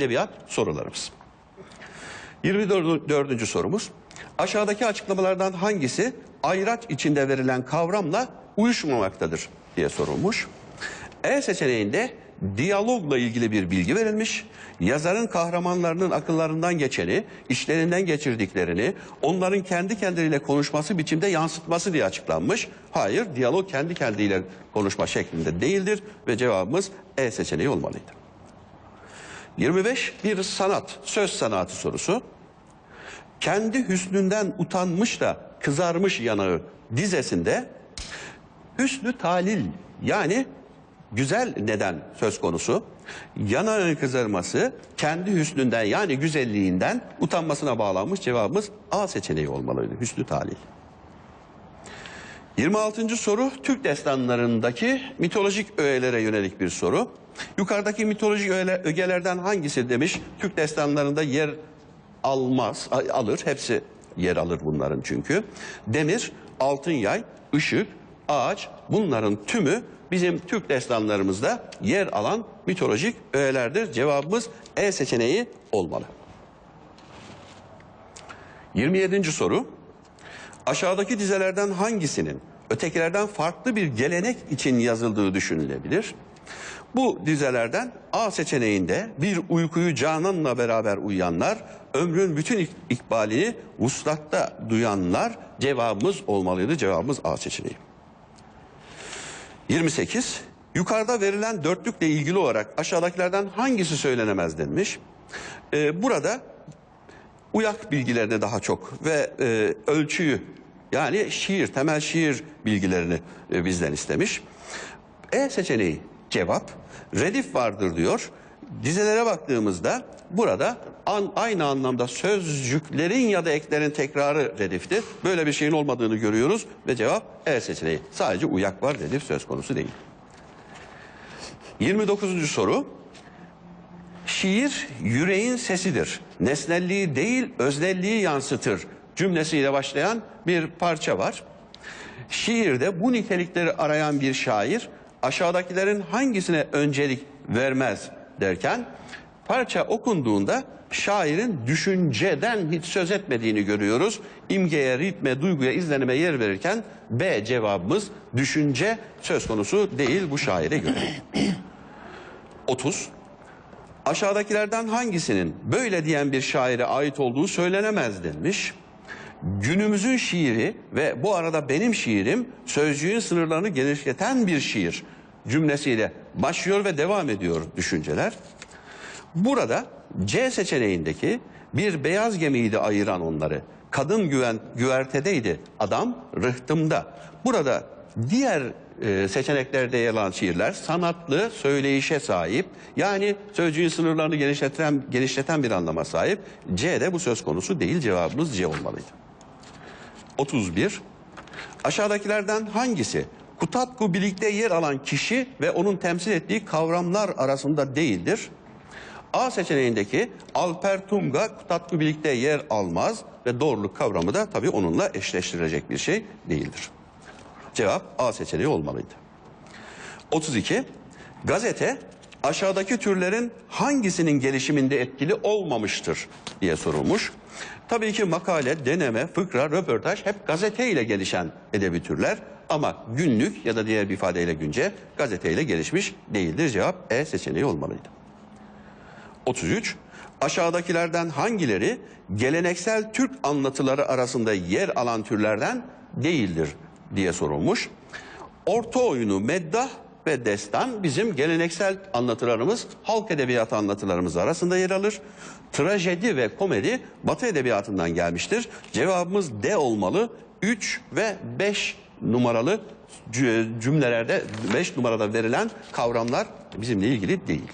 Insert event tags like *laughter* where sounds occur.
edebiyat sorularımız. 24. sorumuz. Aşağıdaki açıklamalardan hangisi ayraç içinde verilen kavramla uyuşmamaktadır diye sorulmuş. E seçeneğinde diyalogla ilgili bir bilgi verilmiş. Yazarın kahramanlarının akıllarından geçeni, işlerinden geçirdiklerini, onların kendi kendileriyle konuşması biçimde yansıtması diye açıklanmış. Hayır, diyalog kendi kendiyle konuşma şeklinde değildir ve cevabımız E seçeneği olmalıydı. 25 bir sanat, söz sanatı sorusu. Kendi hüsnünden utanmış da kızarmış yanağı dizesinde hüsnü talil yani güzel neden söz konusu. Yanağın kızarması kendi hüsnünden yani güzelliğinden utanmasına bağlanmış cevabımız A seçeneği olmalıydı. Hüsnü talil. 26. soru Türk destanlarındaki mitolojik öğelere yönelik bir soru. Yukarıdaki mitolojik ögelerden hangisi demiş? Türk destanlarında yer almaz, alır. Hepsi yer alır bunların çünkü. Demir, altın yay, ışık, ağaç bunların tümü bizim Türk destanlarımızda yer alan mitolojik öğelerdir. Cevabımız E seçeneği olmalı. 27. soru. Aşağıdaki dizelerden hangisinin ötekilerden farklı bir gelenek için yazıldığı düşünülebilir? Bu dizelerden A seçeneğinde bir uykuyu cananla beraber uyuyanlar, ömrün bütün ik- ikbalini vuslatta duyanlar cevabımız olmalıydı. Cevabımız A seçeneği. 28. Yukarıda verilen dörtlükle ilgili olarak aşağıdakilerden hangisi söylenemez denmiş. Ee, burada uyak bilgilerini daha çok ve e, ölçüyü yani şiir, temel şiir bilgilerini e, bizden istemiş. E seçeneği cevap. Redif vardır diyor. Dizelere baktığımızda burada an, aynı anlamda sözcüklerin ya da eklerin tekrarı rediftir. Böyle bir şeyin olmadığını görüyoruz ve cevap E seçeneği. Sadece uyak var redif söz konusu değil. 29. soru. Şiir yüreğin sesidir. Nesnelliği değil öznelliği yansıtır cümlesiyle başlayan bir parça var. Şiirde bu nitelikleri arayan bir şair aşağıdakilerin hangisine öncelik vermez derken parça okunduğunda şairin düşünceden hiç söz etmediğini görüyoruz. İmgeye, ritme, duyguya, izlenime yer verirken B cevabımız düşünce söz konusu değil bu şaire göre. *clears throat* 30. Aşağıdakilerden hangisinin böyle diyen bir şaire ait olduğu söylenemez denmiş. Günümüzün şiiri ve bu arada benim şiirim sözcüğün sınırlarını genişleten bir şiir cümlesiyle başlıyor ve devam ediyor düşünceler. Burada C seçeneğindeki bir beyaz gemiydi ayıran onları. Kadın güven, güvertedeydi, adam rıhtımda. Burada diğer e, seçeneklerde yer alan şiirler sanatlı söyleyişe sahip. Yani sözcüğün sınırlarını genişleten, genişleten bir anlama sahip. C'de bu söz konusu değil cevabımız C olmalıydı. 31. Aşağıdakilerden hangisi Kutatku birlikte yer alan kişi ve onun temsil ettiği kavramlar arasında değildir? A seçeneğindeki Alper Tunga Kutatku birlikte yer almaz ve doğruluk kavramı da tabii onunla eşleştirilecek bir şey değildir. Cevap A seçeneği olmalıydı. 32. Gazete aşağıdaki türlerin hangisinin gelişiminde etkili olmamıştır diye sorulmuş. Tabii ki makale, deneme, fıkra, röportaj hep gazeteyle gelişen edebi türler ama günlük ya da diğer bir ifadeyle günce gazeteyle gelişmiş değildir. Cevap E seçeneği olmalıydı. 33. Aşağıdakilerden hangileri geleneksel Türk anlatıları arasında yer alan türlerden değildir diye sorulmuş. Orta oyunu, meddah ve destan bizim geleneksel anlatılarımız, halk edebiyatı anlatılarımız arasında yer alır. Trajedi ve komedi Batı edebiyatından gelmiştir. Cevabımız D olmalı. 3 ve 5 numaralı cü- cümlelerde 5 numarada verilen kavramlar bizimle ilgili değil.